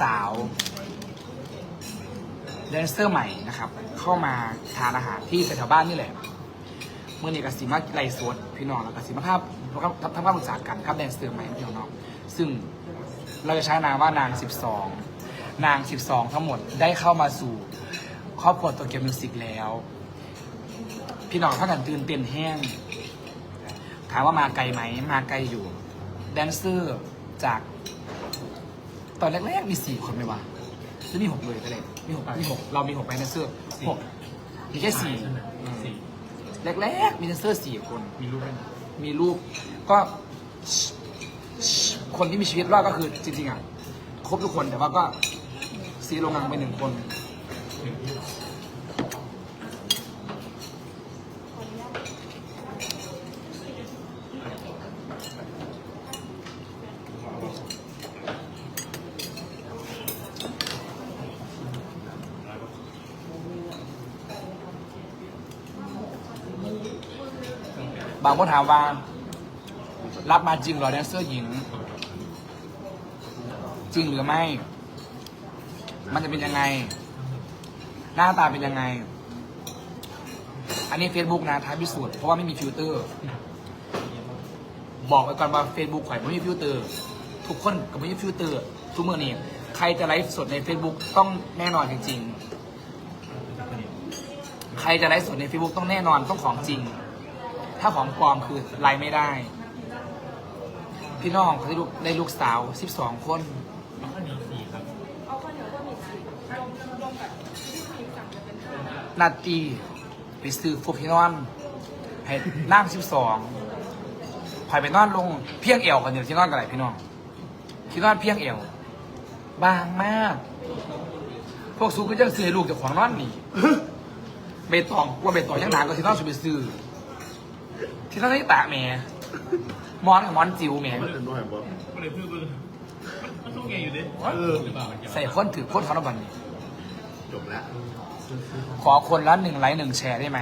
สาวๆแดนเซอร์ใหม่นะครับ เข้ามาทานอาหารที่แถวบ้านนี่แหละเมื่อนี้กับสิมาไลฟ์สดพี่น้องแล้วกสิมาภาพแล้วก็ทำภาพปรึกษากันครับแดนเซอร์ใหม่พี่น้องซึ่งเราจะใช้นามว่านาง 12 นาง 12 ทั้งหมดได้เข้ามาสู่ครอบครัวตัวเกียวมิวสิกแล้ว พี่น้องถ้ากันตื่นเต้นแห้ง ถามว่ามาไกลไหมมาไกลอยู่ แดนเซอร์จาก ตอนแรกๆมีสี่คนไหมวะหรือมีหกเลยก็เลยมีหกมีหกเรามีหกไหมแดนเซอร์หกมีแค่สี่สี่แรกๆมีแดนเซอร์สี่คน มีรูปไหมมีรูปก็คนที่มีชีวิตรอดก็คือจริงๆอะครบทุกคนแต่ว่าก็ซีโรงงานไปหนึ่งคนหนึ่ บางคนถามว่า รับมาจริงเหรอแดนเซอร์หญิง จริงหรือไม่ มันจะเป็นยังไง หน้าตาเป็นยังไง อันนี้ Facebook นะท้ายพิสูจน์เพราะว่าไม่มีฟิลเตอร์ บอกไว้ก่อนว่า Facebook ข่อยไม่มีฟิลเตอร์ ทุกคนก็ไม่มีฟิลเตอร์ ทุกเมื่อนี้ใครจะไลฟ์สดใน Facebook ต้องแน่นอนจริงๆใครจะไลฟ์สดใน Facebook ต้องแน่นอนต้องของจริง ถ้าของปลอมคือไลฟ์ไม่ได้ พี่น้องเขาได้ลูกได้ลูกสาว12คนแล้วก็มีสี่ครับนาตีไปซื้อฟูพี่นอนให้นั่ง12พายไปนอนลงเพียงเอวกันเดี๋ยวที่นอนกันไหนพี่น้องที่นอนเพียงเอวบางมาก พวกซูก็ยังซื้อให้ลูกเจากของนอนนี่ เบตองว่าเบตองยังหนาก็ที่นอนสุดไปซื้อ ที่นอนที่ตากแหม่มอนกับมอนจิ๋วแหม่มันเป็นด้วยบ่ก็เลยเพื่อนมันต้องไงอยู่ดิเออหรือเปล่ามันจะใส่คนถือคนทอนบันนี่จบแล้ว ขอคนละหนึ่งไลค์หนึ่งแชร์ได้ไหม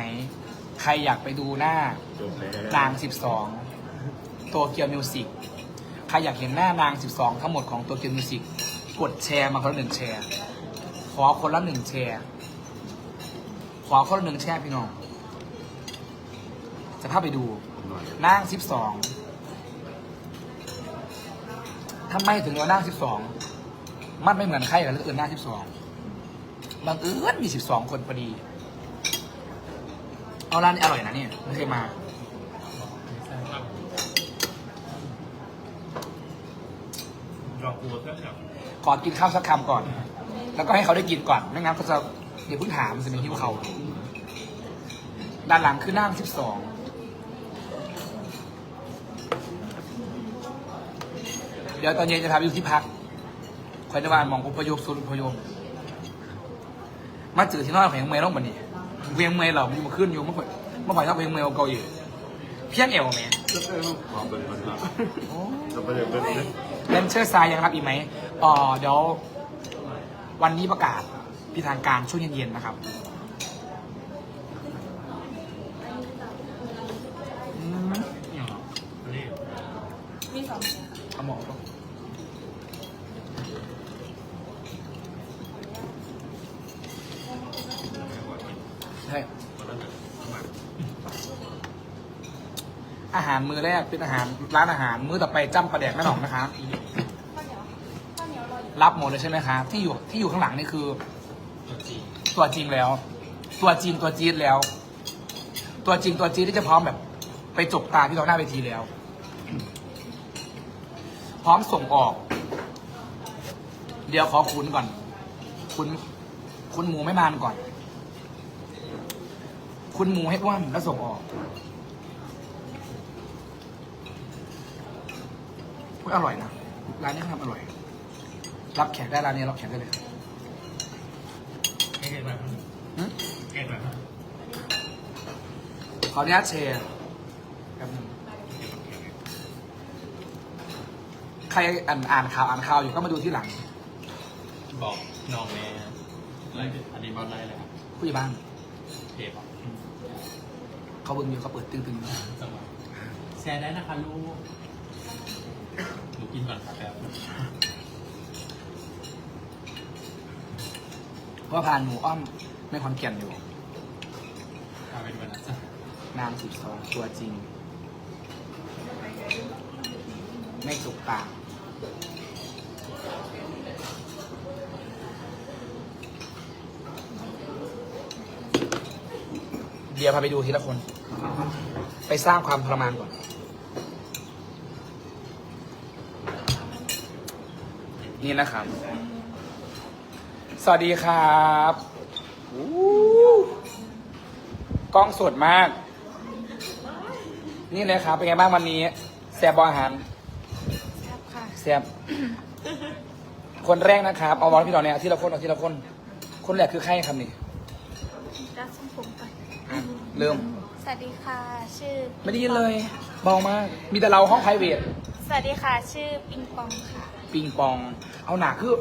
ใครอยากไปดูหน้า จบแล้วนาง 12 ตัวเกียวมิวสิกใครอยากเห็นหน้านาง 12 ทั้งหมดของตัวเกียวมิวสิกกดแชร์มาคนละหนึ่งแชร์ ขอคนละหนึ่งแชร์ ขอคนละหนึ่งแชร์พี่น้อง จะพาไปดูหน่อยนาง12ทำไมถึงเรานาง12มันไม่เหมือนใครกับเรื่องอื่นนาง12บางเอิญมี12คนพอดี เอาร้านนี้อร่อยนะเนี่ยไม่เคยมารอกูเพื่อนแบบขอกินข้าวสักคำก่อน แล้วก็ให้เขาได้กินก่อนไม่งั้นเขาจะเดี๋ยวเพิ่งถามจะเป็นหิวเขาด้านหลังคือนั่งสิบสอง ดี๋ยวตอนเย็นจะพาไปอยู่ที่พักคอยนวานมองอุปโยคสุนอุปโยคมาเจอที่นอนของยังเมย์ต้องบันนี้เวียงเมย์เรามันมาขึ้นอยู่เมื่อก่อนเมื่อก่อนต้องเวียงเมย์เกาอยู่เพียงเอวแม่ความเป็นคนละจะไปเลยเป็นเลยเลนเชอร์ซายยังรับอีกไหมอ๋อเดี๋ยววันนี้ประกาศพิทางการช่วงเย็นๆนะครับอืม อย่างนี้ มีสอง เอาหมอปะใช่ อาหารมือแรกเป็นอาหารร้านอาหารมื้อต่อไปจ้ำปลาแดกแม่หนองนะคะรับหมดเลยใช่ไหมคะที่อยู่ที่อยู่ข้างหลังนี่คือ ตัวจีตัวจริงแล้ว ตัวจริงตัวจี๊ดแล้ว ตัวจริงตัวจี๊ดที่จะพร้อมแบบ ไปจบตาที่เราหน้าเวทีแล้ว พร้อมส่งออก เดี๋ยวขอคุณก่อน คุณคุณหมูไม่มานก่อน คุณหมูให้อ้วนแล้วส่งออก อุ๊ยอร่อยนะ ร้านนี้เขาทำอร่อย รับแขกได้ร้านนี้รับแขกได้เลยครับแก้แบบหึแก้แบบขออนุญาตแชร์แป๊บนึงใครอ่านอ่านข่าวอ่านข่าวอยู่ก็มาดูที่หลัง บอกน้องแม่ไล่อันนี้บอลไล่เลยครับผู้ใหญ่บ้านเทปอะเขาเบิ่งอยู่เขาเปิดตึงจังหวะแชร์ได้นะคะลูกหนู กินก่อนครับแบบเพราะว่าพานหมูอ้อมไม่ความเกียนอยู่พาเป็นวันนั้นจ้ะนางสิบสองตัวจริง ไม่จุกปากเดี๋ยวพาไปดูทีละคน ไปสร้างความทรมานก่อน นี่นะครับ สวัสดีครับอู้กล้องสดมาก นี่เลยครับ เป็นไงบ้างวันนี้แซบบอาหารครับค่ะแซบคนแรกนะครับ เอาบอลพี่น้องเนี่ยทีละคนเอาทีละคน คนแรกคือใครครับนี่รักสมผมก่อนอะเริ่ม สวัสดีค่ะ ชื่อไม่ได้ยินเลยเบามาก มีแต่เราห้องไพรเวท สวัสดีค่ะ ชื่อปิงปองค่ะ ปิงปอง เอาหนาคือ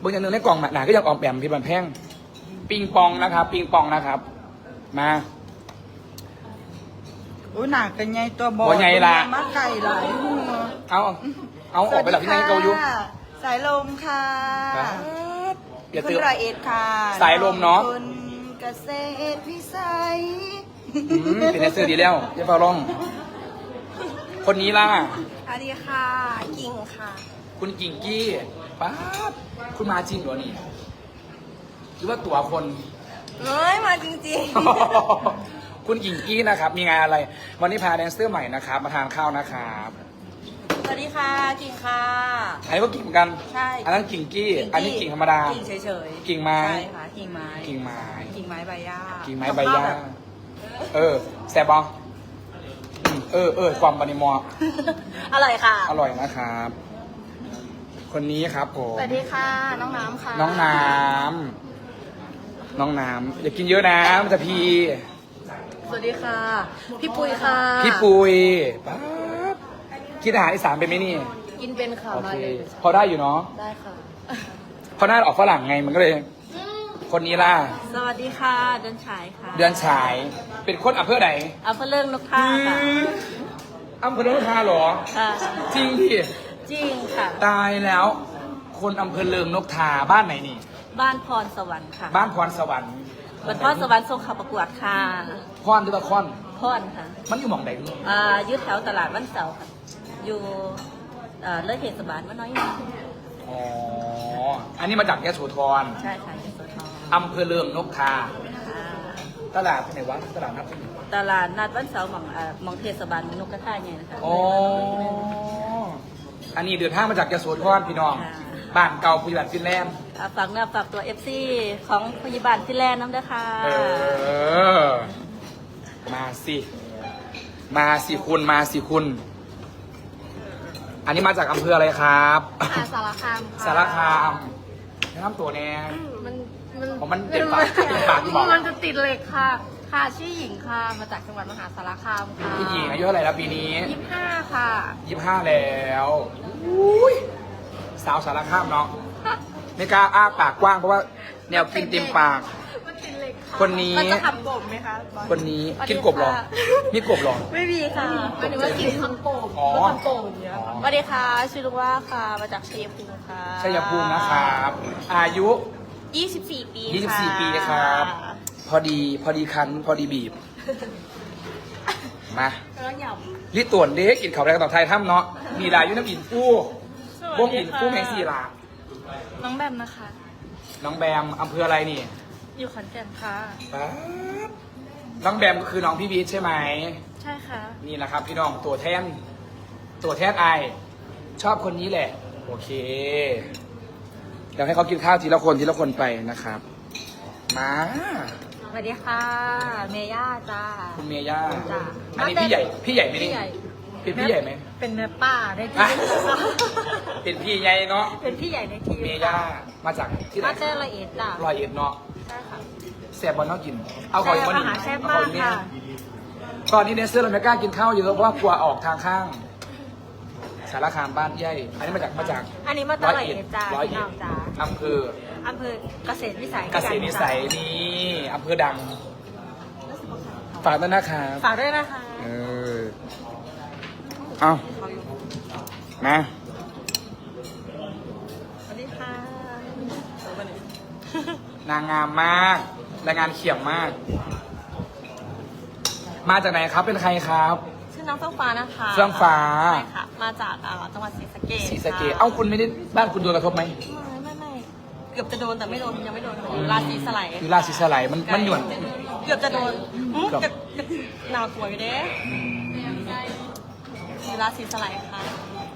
เบางอย่างหนึ่งในกล่องหนาก็ยังออมแปมพี่บันแพงปิงปองนะครับ ปิงปองนะครับ มาโอ้หนักกันไงตัวบอบ่ใหญ่ล่ะ มาไก่หลายหัวเอาเอาออกไปหลับที่ไหนเกาอยู่สวัสดีค่ะสายลมค่ะครับอย่าคุตื่ณนรอยเอ็ดค่ะ สายลมเนอะคุณเกษตรพิสัยอืมเป็นแดนเซอร์ดีแล้วเดี๋ยวเฝ้าร้อง คนนี้ล่ะสวัสดีค่ะ กิ่งค่ะ คุณกิ่งกี้ป๊าบคุณมาจริงเหรอนี่หรือว่าตัวคน เอ้ยมาจริงคุณกิ่งกี้นะครับ มีงานอะไร วันนี้พาแดนเซอร์ใหม่นะครับ มาทานข้าวนะครับๆ สวัสดีค่ะกิ่งค่ะอันนี้ก็กิ่งเหมือนกัน ใช่ อันนั้นกิ่งกี้ อันนี้กิ่งธรรมดา กิ่งเฉยๆกิ่งไม้ ใช่ค่ะกิ่งไม้กิ่งไม้ กิ่งไม้ใบหญ้ากิ่งไม้ใบหญ้า เออแซ่บบออืมเออเออความปานิมอ อร่อยค่ะ อร่อยนะครับ คนนี้ครับผมสวัสดีค่ะ น้องน้ำค่ะน้องน้ำน้องน้ำอย่ากินเยอะนะมันจะพีสวัสดีค่ะ พี่ปุ้ยค่ะพี่ปุยป๊าบกินอาหารอีสานเป็นไหมนี่กินเป็นค่ะโอมาเคเลยพอได้อยู่เนาะได้ค่ะเพราะหน้าออกฝรั่งไงมันก็เลย คนนี้ล่ะ สวัสดีค่ะ เดินฉายค่ะเดือนฉาย เป็นคนอำเภอไหนอำเภอเลิงนกท่าค่ะอำเภอเลิงทาเหรอ ค่ะจริงดิ จริงค่ะ ตายแล้ว คนอำเภอเลิงนกทาบ้านไหนนี่ บ้านพรสวรรค์ค่ะบ้านพรสวรรค์บ้านพรสวรรค์ส่งเข่าวประกวดค่ะพรหรือว่าคอน พรค่ะมันอยู่หมองไหนนี่อ่าอยึดแถวตลาดวันเสาร์ค่ะ อยู่เอ่อเลิศเทศบาลว่าน้อยหนึ่งอ๋อ อันนี้มาจากยโสธรใช่ค่ะยโสธรอำเภอเลิงนกทา ค่ะตลาดที่ไหนวะ ตลาดนัดที่ไหนตลาดนัดวันเสาร์หมองเอ่อหมองเทศบาลนกกระทาไงนะคะอ๋อ อันนี้เดินทางมาจากยโสธรพี่น้องค่ะบ้านเก่าพุยบันฟินแลนด์อ่าฝากเนื้อฝากตัวเอฟซีของพยาบาลฟินแลนด์น้ำเด้อค่ะเออ มาสิ มาสิคุณมาสิคุณ อันนี้มาจากอำเภออะไรครับ อ่าสารคามค่ะสารคามแนะนำตัวแน่ มันมันอ๋อมันเต็มปากเต็มปากที่บอก มันจะติดเหล็กค่ะ ค่ะ ชื่อหญิงค่ะ มาจากจังหวัดมหาสารคามค่ะพี่หญิงอายุเท่าไหร่แล้วปีนี้ยี่สิบห้าค่ะ ยี่ห้าแล้วอุ้ยสาวสารคามเนาะไม่กล้าอ้าปากกว้างเพราะว่าแนวกินเต็มปาก มันติดเหล็กค่ะคนนี้ มันจะขับกบไหมคะบอสคนนี้สวัสดีกินกบเหรอค่ะมีกบเหรอ ไม่มีค่ะหมายถึงว่ากินทั้งโป่งอ๋อทั้งโป่งอย่างเงี้ยค่ะสวัสดีค่ะ ชื่อลุงว่าค่ะ มาจากชัยภูมิค่ะชัยภูมินะครับ อายุ 24 ปี24 ปีครับ พอดีพอดีคันพอดีบีบ มาแล้วหย่ลิตรวนเด็กกินข้าวแรงต่อไทยถ้ำเนาะมีลายอยุ่น้ำอินฟูวงอินฟูแมงสีลาน้องแบมนะคะ น้องแบมอำเภออะไรนี่อยู่ขอนแก่นค่ะ ป๊าบน้องแบมก็คือน้องพี่บีชใช่ไหม ใช่ค่ะ นี่นะครับพี่น้องตัวแทนตัวแทนไอชอบคนนี้แหละ โอเค เดี๋ยวให้เขากินข้าวทีละคนทีละคนไปนะครับ มาส วัสดีค่ะ เมย่าจ้า คุณเมย่าจ้ะ อันนี้พี่ใหญ่ พี่ใหญ่ไหมนี่พี่ใหญ่เป็นพี่ใหญ่ไหม เป็นแม่ป้าได้ทีอะเป็นพี่ใหญ่เนาะ เป็นพี่ใหญ่ในทีมเมย่า มาจากที่ไหนมาเจอละเอียดจ้ะรอยเอ็ดเนาะใช่ค่ะแซ่บบอลเนาะกิน เอาขออีกคนหอานึ่งหารแซ่บเอาขมาอกอีกนิดค่ะ ตอนนี้เนสเซอร์เราไม่กล้ากินข้าวเยอะเพราะว่ากลัวออกทางข้าง สารคามบ้านใหญ่ อันนี้มาจากมาจากอันนี้มาตร้อยลาดเอ็ดเอ็ดจ้าร้อยพี่เอ็น้ดองจ้าอำเภอ อำเภอเกษตรวิสัยเกษตรวิสัยนี่อำเภอดัง ฝากด้วยนะครับฝากด้วยนะคะเออเอามาสวัสดีค่ะนางงามมากรายงานเขียมมาก มาจากไหนครับเป็นใครครับชื่อน้องเฟื่องฟ้านะคะเฟื่องฟ้าใช่ค่ะมาจากอ่าจังหวัดศรีสะเกษศรีสะเกษค่ะเอ้าคุณไม่ได้บ้านคุณโดนกระทบไหมไม่ไม่ไม่ เกือบจะโดนแต่ไม่โดนยังไม่โดนอยู่ราศีสไลด์คือราศีสไลด์มันมันหย่อน เกือบจะโดนหืมเกือบเกือบ เกือบหนาวกลัวอยู่เด้อยู่ราศีสไลด์ค่ะ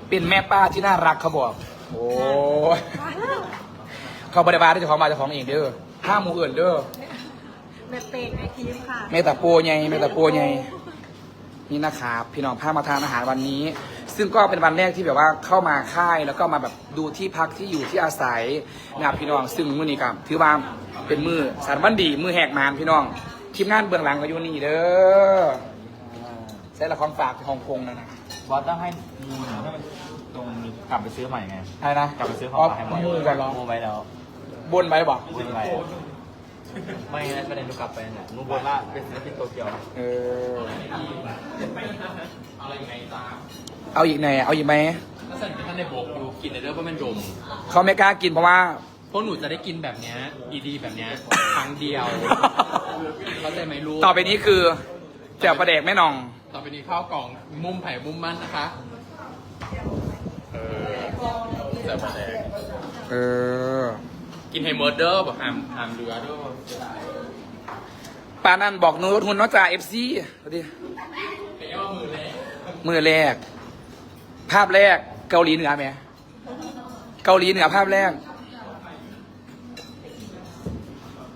เป็นแม่ป้าที่น่ารักเขาบอก โอ้ยเขาบริบาลได้เจ้าของมาเจ้าของเองเด้อห้ามหมูอื่นเด้อแม่เป็กแม่ทีมค่ะเมตาโปไงเมตาโปไงนี่นะครับพี่น้องพามาทานอาหารวันนี้ ซึ่งก็เป็นวันแรกที่แบบว่าเข้ามาค่ายแล้วก็มาแบบดูที่พักที่อยู่ที่อาศัยนะครับพี่น้อง ซึ่งมื้อนี้ครับถือว่าเป็นมือสารวันดีมือแหกมานพี่น้องทีมงานเบื้องหลังก็อยู่นี่เด้อใช้ละครฝากที่ฮ่องกงนะนะบอสต้องให้มูนให้มันตรงนี้กลับไปซื้อใหม่ไงอะไรนะกลับไปซื้อของอ๋อมาให้หมดมูกันเหรอมูไว้แล้วบนไว้บอกมูไว้ไม่งั้นประเด็นลูกกลับไปเนี่ยมูบอกว่าเป็นศิลปินโตเกียวเออ เอาอีกไหนเอาอีกไหมก็สั่นเป็นท่านในโบกอยู่กินในเรื่องว่ามันดมเขาไม่กล้ากินเพราะว่า พวกหนูจะได้กินแบบเนี้ยดีๆแบบเนี้ยครั้งเดียว เข้าใจไหมลูกต่อไปนี้คือแจ่วประเดกแม่นอง ต่อไปนี้ข้าวกล่องมุมไผ่มุมมันนะคะเออจะมาแดงเออกินไฮเมอร์เดอร์บอกหามหามเรือด้วยปานั่นบอกหนูรถหุ่นเน้อจ่าเอฟซีดิเป็นยังว่ามือแรง มือแรก ภาพแรกเกาหลีเหนือไหมเกาหลีเหนือภาพแรก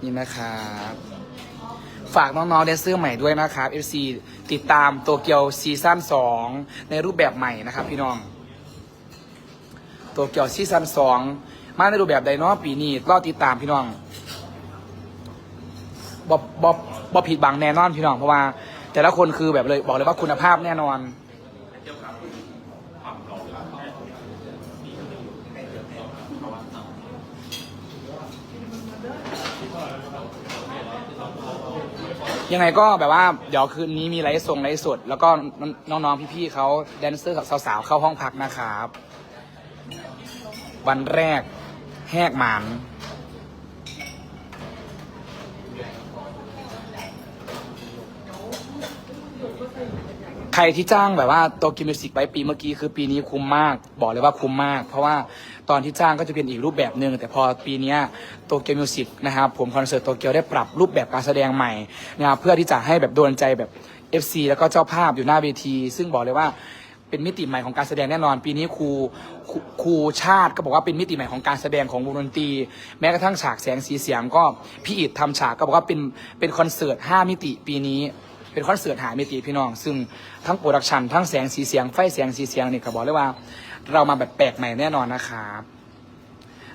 นี่นะครับฝากน้องๆแดนเซอร์ใหม่ด้วยนะครับ FC ติดตามโตเกียวซีซั่น2 ในรูปแบบใหม่นะครับพี่น้องโตเกียวซีซั่น2 มาในรูปแบบใดเนาะปีนี้รอติดตามพี่น้องบอบบอบอบผิดบังแน่นอนพี่น้องเพราะว่า แต่ละคนคือแบบเลยบอกเลยว่าคุณภาพแน่นอน ยังไงก็แบบว่าเดี๋ยวคืนนี้มีไลฟ์ส่งไลฟ์สด แล้วก็น้องๆพี่ๆเขาแดนเซอร์กับสาวๆเข้าห้องพักนะครับ วันแรกแหกหมานใครที่จ้างแบบว่าโตกิมิวสิกไว้ปีเมื่อกี้คือปีนี้คุ้มมาก บอกเลยว่าคุ้มมาก เพราะว่า ตอนที่จ้างก็จะเป็นอีกรูปแบบหนึ่งแต่พอปีนี้โตเกียวมิวสิกนะครับผมคอนเสิร์ตโตเกียวได้ปรับรูปแบบการแสดงใหม่นะครับเพื่อที่จะให้แบบโดนใจแบบ FC แล้วก็เจ้าภาพอยู่หน้าเวที ซึ่งบอกเลยว่าเป็นมิติใหม่ของการแสดงแน่นอน ปีนี้ครูครูครูชาติก็บอกว่าเป็นมิติใหม่ของการแสดงของวงดนตรี แม้กระทั่งฉากแสงสีเสียงก็พี่อิดทำฉากก็บอกว่าเป็นเป็นคอนเสิร์ต 5 มิติปีนี้เป็นคอนเสิร์ตหามิติพี่น้อง ซึ่งทั้งโปรดักชันทั้งแสงสีเสียงไฟแสงสีเสียงนี่ก็บอกเลยว่า เรามาแบบแปลกใหม่แน่นอนนะครับ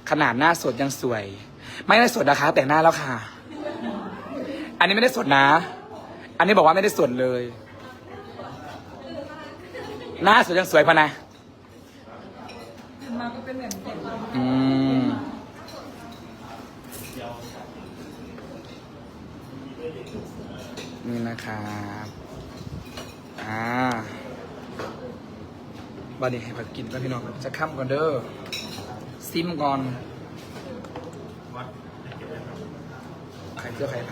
ขนาดหน้าสดยังสวย ไม่ได้สดนะคะ แต่งหน้าแล้วค่ะ อันนี้ไม่ได้สดนะ อันนี้บอกว่าไม่ได้สดเลย หน้าสดยังสวยพะนะอืมนี่นะครับ อ่า บัดนี้ให้ผักกินก็พี่น้องจะข้ามก่อนเด้อซิมก่อนไข่เจียวไข่ท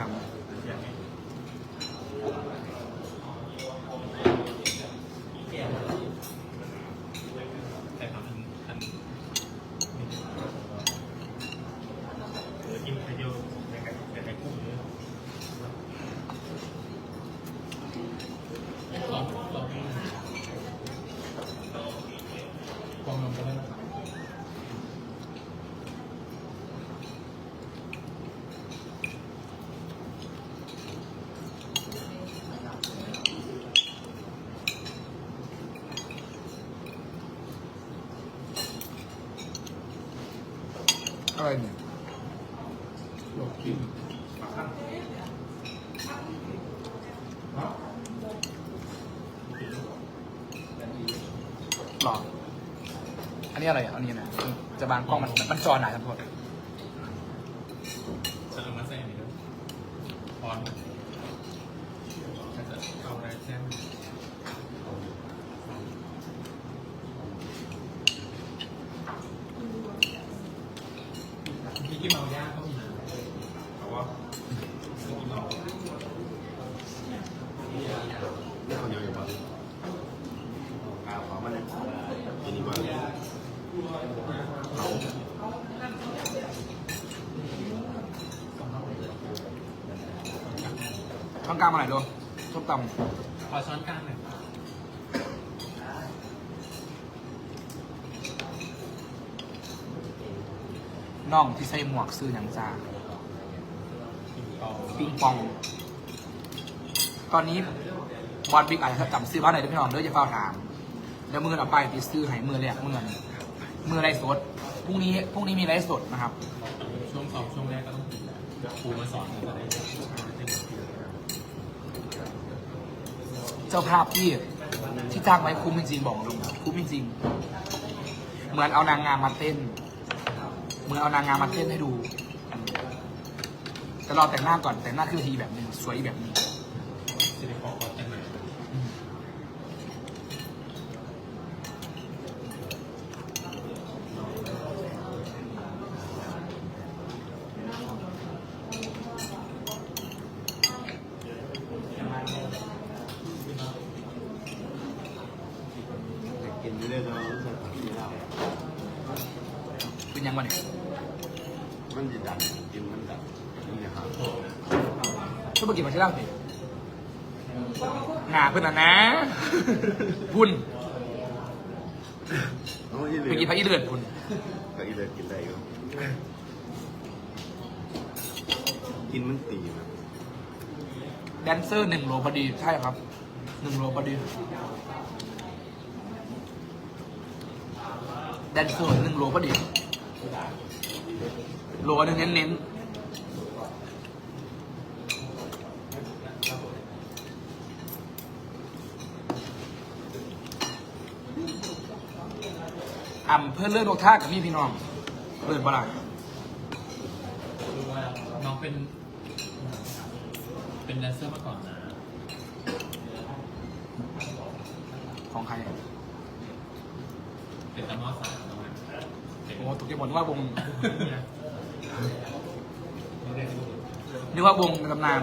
แต่ทำอันกินไข่เดียวแต่ไข่แต่ไข่กุ้งเยอะลองลองลองลองกันแล้วำอะไรเนี่ยลวกจิ้ม หรอ อันนี้อะไรอะอันนี้นะจะบางกล้องมันมันจอหนาทั้งหมดจะลงมาใส่อันนี้ด้วยพอนจะเอาอะไรแจ้งพี่กินเมาย่างก็มีนะ ช้ อนกลางมาหน่อยดูส้มตขอช้อนกลางหน่อยำน่องที่ใส่หมวกซื้อหยังจ้าปิงปอง ตอนนี้บอลบิ๊กอาจจะจำซื้อบ้านไหนได้พี่น้องเด้อจะเฝ้าถามแล้วมือเอาไปที่ซื้อให้มือแรกมือนั้นมือไรสดพรุ่งนี้พรุ่งนี้มีไรสดนะครับ ช่วงสองช่วงแรกก็ต้องกินแล้วครูมาสอนก็ได้ เจ้าภาพที่ที่จ้างไว้คุ้มจริงๆบอกตรงคุ้มจริงๆเหมือนเอานางงามมาเต้น เหมือนเอานางงามมาเต้นให้ดูแต่รอแต่งหน้าก่อนแต่งหน้าคือทีแบบหนึงสวยแบบหนึง สิริพรขอแต่งหน่อย อยากกินไม่ได้แล้วรู้สึกกินเหล้า เป็นยังไงเนี่ยมันจะดันกินมันดันนี่นะครับช่วยมากินมาที่เล่าดิหนาเพื่อนนะนะพุ่นเอาอีเหลืไปกินพระอีเลือดพุ่นก็อีเหลือกินได้อยู่กินมันตีนะแดนเซอร์หนึ่งโลพอดีใช่ครับหนึ่งโลพอดีแดนเซอร์หนึ่งโลพอดี โลหนึงเน้นๆอ่ำเพื่อนเลือดโลท่ากับพี่พี่น้องเลือดบลารู้ว่าน้องเป็น เป็นแดนเซอร์มาก่อนนะ ของใคร เป็นตะมอสามน้องนะเป็น โอ้ตกใจหมดนึกว่าวงนึกว่าวงในตำนาน